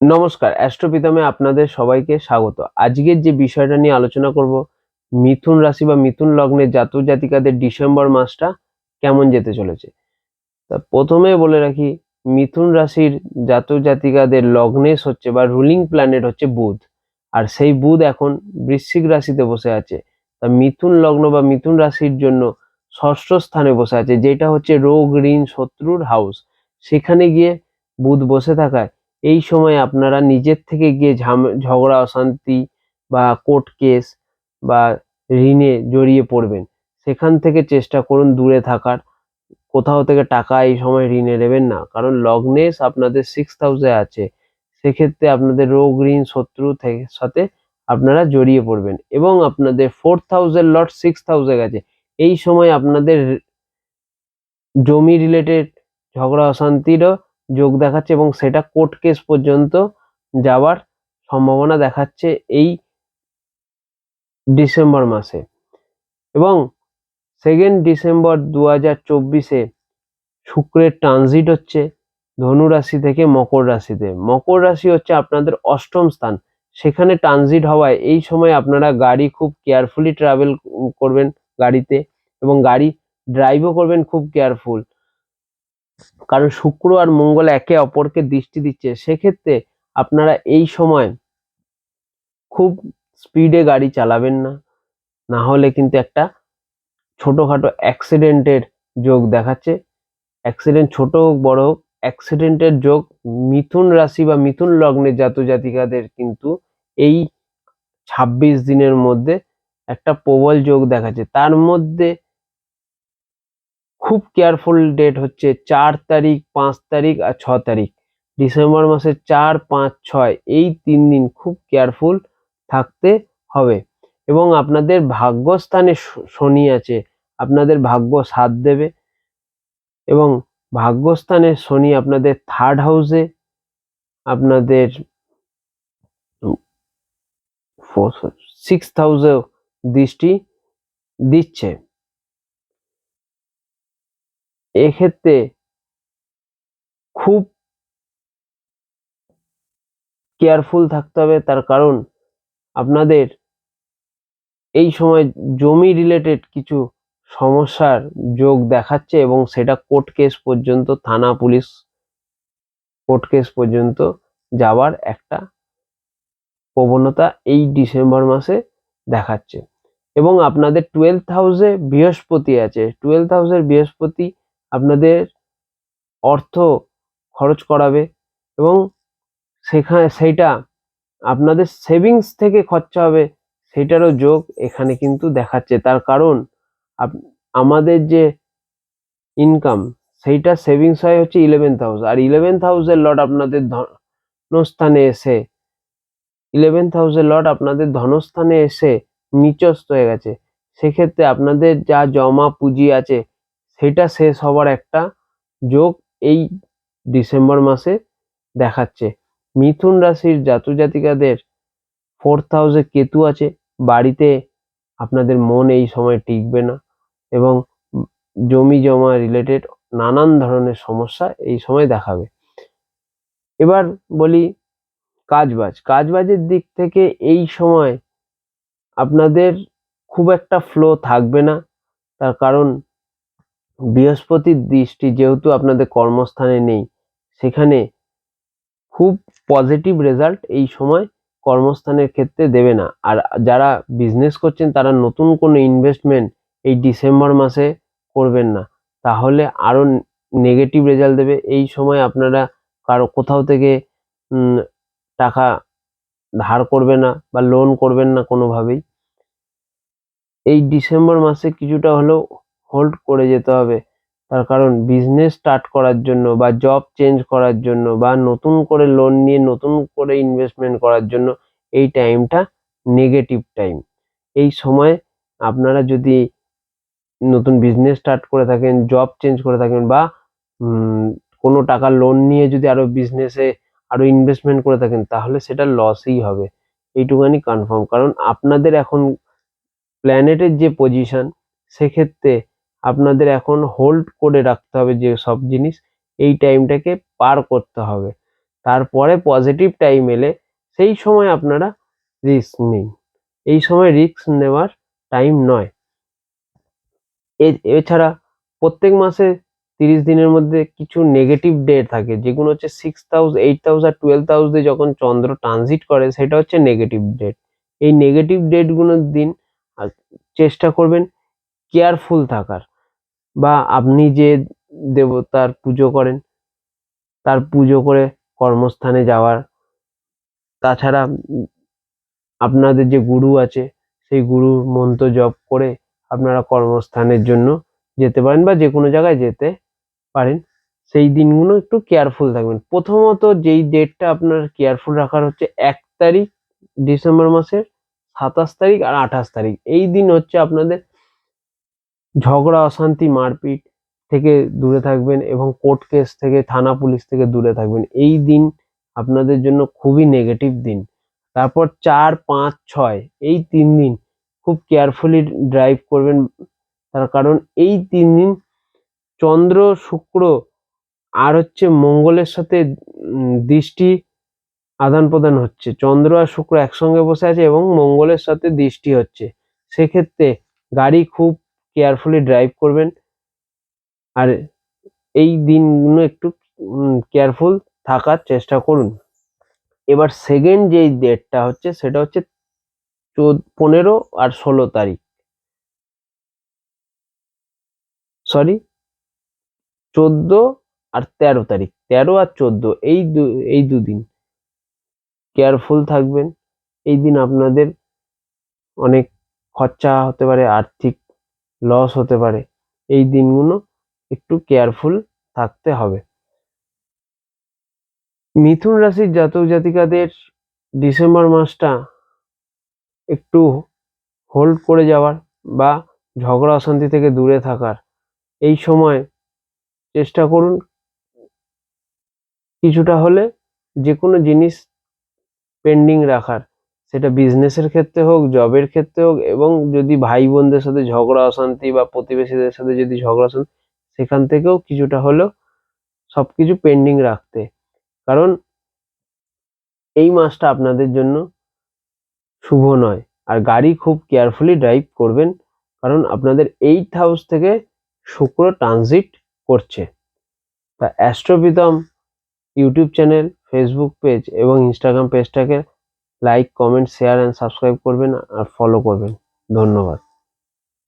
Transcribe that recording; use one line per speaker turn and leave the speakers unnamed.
নমস্কার অ্যাস্ট্রোপিতামে আপনাদের সবাইকে স্বাগত। আজকের যে বিষয়টা নিয়ে আলোচনা করব, মিথুন রাশি বা মিথুন লগ্নের জাতক জাতিকাদের ডিসেম্বর মাসটা কেমন যেতে চলেছে? তা প্রথমে বলে রাখি, মিথুন রাশির জাতক জাতিকাদের লগ্নেশ হচ্ছে বা রুলিং প্ল্যানেট হচ্ছে বুধ। আর সেই বুধ এখন বৃশ্চিক রাশিতে বসে আছে। তা মিথুন লগ্ন বা মিথুন রাশির জন্য ষষ্ঠ স্থানে বসে আছে, যেটা হচ্ছে রোগ, ঋণ, শত্রুর হাউস। সেখানে গিয়ে বুধ বসে থাকায় এই সময় আপনারা নিজের থেকে গিয়ে ঝগড়া, অশান্তি বা কোর্ট কেস বা ঋণে জড়িয়ে পড়বেন। সেখান থেকে চেষ্টা করুন দূরে থাকার। কোথাও থেকে টাকা এই সময় ঋণে নেবেন না। কারণ লগ্নেশ আপনাদের সিক্স হাউসে আছে। সেক্ষেত্রে আপনাদের রোগ, ঋণ, শত্রু থেকে সাথে আপনারা জড়িয়ে পড়বেন। এবং আপনাদের ফোর্থ হাউসের লট সিক্স হাউসে গেছে। এই সময় আপনাদের জমি রিলেটেড ঝগড়া, অশান্তিরও যোগ দেখাচ্ছে এবং সেটা কোর্ট কেস পর্যন্ত যাওয়ার সম্ভাবনা দেখাচ্ছে এই ডিসেম্বর মাসে। এবং সেকেন্ড ডিসেম্বর দু হাজার চব্বিশে শুক্রের ট্রানজিট হচ্ছে ধনু রাশি থেকে মকর রাশিতে। মকর রাশি হচ্ছে আপনাদের অষ্টম স্থান। সেখানে ট্রানজিট হওয়ায় এই সময় আপনারা গাড়ি খুব কেয়ারফুলি ট্রাভেল করবেন গাড়িতে এবং গাড়ি ড্রাইভও করবেন খুব কেয়ারফুল কারণ শুক্র আর মঙ্গল একে অপরকে দৃষ্টি দিচ্ছে, সেক্ষেত্রে আপনারা এই সময় খুব স্পিডে গাড়ি চালাবেন না। না হলে কিন্তু একটা ছোটোখাটো অ্যাক্সিডেন্টের যোগ দেখাচ্ছে। অ্যাক্সিডেন্ট ছোট হোক, বড় হোক অ্যাক্সিডেন্টের যোগ মিথুন রাশি বা মিথুন লগ্নের জাতক জাতিকাদের কিন্তু এই ছাব্বিশ দিনের মধ্যে একটা প্রবল যোগ দেখাচ্ছে। তার মধ্যে খুব কেয়ারফুল ডেট হচ্ছে চার তারিখ, পাঁচ তারিখ আর ছ তারিখ। ডিসেম্বর মাসের চার, পাঁচ, ছয়, এই তিন দিন খুব কেয়ারফুল থাকতে হবে। এবং আপনাদের ভাগ্যস্থানে শনি আছে, আপনাদের ভাগ্য সাথ দেবে। এবং ভাগ্যস্থানে শনি আপনাদের থার্ড হাউসে আপনাদের সিক্স হাউসেও দৃষ্টি দিচ্ছে। এক্ষেত্রে খুব কেয়ারফুল থাকতে হবে। তার কারণ আপনাদের এই সময় জমি রিলেটেড কিছু সমস্যার যোগ দেখাচ্ছে এবং সেটা কোর্ট কেস পর্যন্ত, থানা পুলিশ কোর্ট কেস পর্যন্ত যাওয়ার একটা প্রবণতা এই ডিসেম্বর মাসে দেখাচ্ছে। এবং আপনাদের টুয়েলভ হাউসে বৃহস্পতি আছে। টুয়েলভ হাউসের বৃহস্পতি আপনাদের অর্থ খরচ করাবে এবং সেখানে সেইটা আপনাদের সেভিংস থেকে খরচা হবে সেটারও যোগ এখানে কিন্তু দেখাচ্ছে। তার কারণ আমাদের যে ইনকাম সেইটা সেভিংস হয় হচ্ছে ইলেভেন্থ হাউস আর ইলেভেন্থ হাউসের লট আপনাদের ধনস্থানে এসে ইলেভেন্থ হাউসের লট আপনাদের ধনস্থানে এসে নিচস্ত হয়ে গেছে। সেক্ষেত্রে আপনাদের যা জমা পুঁজি আছে সেটা শেষ হওয়ার একটা যোগ এই ডিসেম্বর মাসে দেখাচ্ছে। মিথুন রাশির জাতক জাতিকাদের ফোর্থ হাউসে কেতু আছে, বাড়িতে আপনাদের মন এই সময় টিকবে না এবং জমি জমা রিলেটেড নানান ধরনের সমস্যা এই সময় দেখাবে। এবার বলি কাজবাজ। কাজবাজের দিক থেকে এই সময় আপনাদের খুব একটা ফ্লো থাকবে না, তার কারণ বৃহস্পতির দৃষ্টি যেহেতু আপনাদের কর্মস্থানে নেই, সেখানে খুব পজিটিভ রেজাল্ট এই সময় কর্মস্থানের ক্ষেত্রে দেবে না। আর যারা বিজনেস করছেন, তারা নতুন কোনো ইনভেস্টমেন্ট এই ডিসেম্বর মাসে করবেন না। তাহলে আরও নেগেটিভ রেজাল্ট দেবে। এই সময় আপনারা কারও কোথাও থেকে টাকা ধার করবে না বা লোন করবেন না কোনোভাবেই। এই ডিসেম্বর মাসে কিছুটা হলেও হোল্ড করে যেতে হবে। তার কারণ বিজনেস স্টার্ট করার জন্য বা জব চেঞ্জ করার জন্য বা নতুন করে লোন নিয়ে নতুন করে ইনভেস্টমেন্ট করার জন্য এই টাইমটা নেগেটিভ টাইম এই সময় আপনারা যদি নতুন বিজনেস স্টার্ট করে থাকেন জব চেঞ্জ করে থাকেন বা কোনো টাকা লোন নিয়ে যদি আরও বিজনেসে আরও ইনভেস্টমেন্ট করে থাকেন, তাহলে সেটা লসই হবে। এইটুখানি কনফার্ম কারণ আপনাদের এখন প্ল্যানেটের যে পজিশন সেক্ষেত্রে আপনাদের এখন হোল্ড করে রাখতে হবে যে সব জিনিস, এই টাইমটাকে পার করতে হবে। তারপরে পজিটিভ টাইম এলে সেই সময় আপনারা রিস্ক নিন। এই সময় রিস্ক নেওয়ার টাইম নয়। এছাড়া প্রত্যেক মাসে তিরিশ দিনের মধ্যে কিছু নেগেটিভ ডে থাকে। যেগুলো হচ্ছে সিক্স হাউস এইট হাউস আর টুয়েলভ হাউসে যখন চন্দ্র ট্রানজিট করে, সেটা হচ্ছে নেগেটিভ ডেট এই নেগেটিভ ডেটগুলোর দিন চেষ্টা করবেন কেয়ারফুল থাকার। বা আপনি যে দেবতার পুজো করেন, তার পুজো করে কর্মস্থানে যাওয়ার। তাছাড়া আপনাদের যে গুরু আছে, সেই গুরুর মন্ত্র জপ করে আপনারা কর্মস্থানের জন্য যেতে পারেন বা যে কোনো জায়গায় যেতে পারেন। সেই দিনগুলো একটু কেয়ারফুল থাকবেন। প্রথমত যেই ডেটটা আপনার কেয়ারফুল রাখার হচ্ছে এক তারিখ ডিসেম্বর মাসের সাতাশ তারিখ আর আঠাশ তারিখ। এই দিন হচ্ছে আপনাদের ঝগড়া, অশান্তি, মারপিট থেকে দূরে থাকবেন এবং কোর্ট কেস থেকে, থানা পুলিশ থেকে দূরে থাকবেন। এই দিন আপনাদের জন্য খুবই নেগেটিভ দিন। তারপর চার, পাঁচ, ছয়, এই তিন দিন খুব কেয়ারফুলি ড্রাইভ করবেন। তার কারণ এই তিন দিন চন্দ্র, শুক্র আর হচ্ছে মঙ্গলের সাথে দৃষ্টি আদান প্রদান হচ্ছে। চন্দ্র আর শুক্র একসঙ্গে বসে আছে এবং মঙ্গলের সাথে দৃষ্টি হচ্ছে। সেক্ষেত্রে গাড়ি খুব কেয়ারফুলি ড্রাইভ করবেন। আর এই দিনগুলো একটু কেয়ারফুল থাকার চেষ্টা করুন। এবার সেকেন্ড যেই ডেটটা হচ্ছে, সেটা হচ্ছে চোদ্দ পনেরো আর ষোলো তারিখ। সরি চোদ্দ আর তেরো তারিখ। তেরো আর চোদ্দ, এই দু, এই দুদিন। কেয়ারফুল থাকবেন। এই দিন আপনাদের অনেক খরচা হতে পারে, আর্থিক লস হতে পারে। এই দিনগুলো একটু কেয়ারফুল থাকতে হবে। মিথুন রাশির জাতক জাতিকাদের ডিসেম্বর মাসটা একটু হোল্ড করে যাওয়ার বা ঝগড়া অশান্তি থেকে দূরে থাকার। এই সময় চেষ্টা করুন কিছুটা হলে যে কোনো জিনিস পেন্ডিং রাখার। সেটা বিজনেসের ক্ষেত্রে হোক জবের ক্ষেত্রে হোক, এবং যদি ভাই বোনদের সাথে ঝগড়া, অশান্তি বা প্রতিবেশীদের সাথে যদি ঝগড়া অশান্তি সেখান থেকেও কিছুটা হলেও সবকিছু পেন্ডিং রাখতে। কারণ এই মাসটা আপনাদের জন্য শুভ নয়। আর গাড়ি খুব কেয়ারফুলি ড্রাইভ করবেন, কারণ আপনাদের এইট হাউস থেকে শুক্র ট্রানজিট করছে। তা Astropitham YouTube channel Facebook page এবং ইনস্টাগ্রাম পেজটাকে like comment share and subscribe করবেন আর ফলো করবেন। ধন্যবাদ।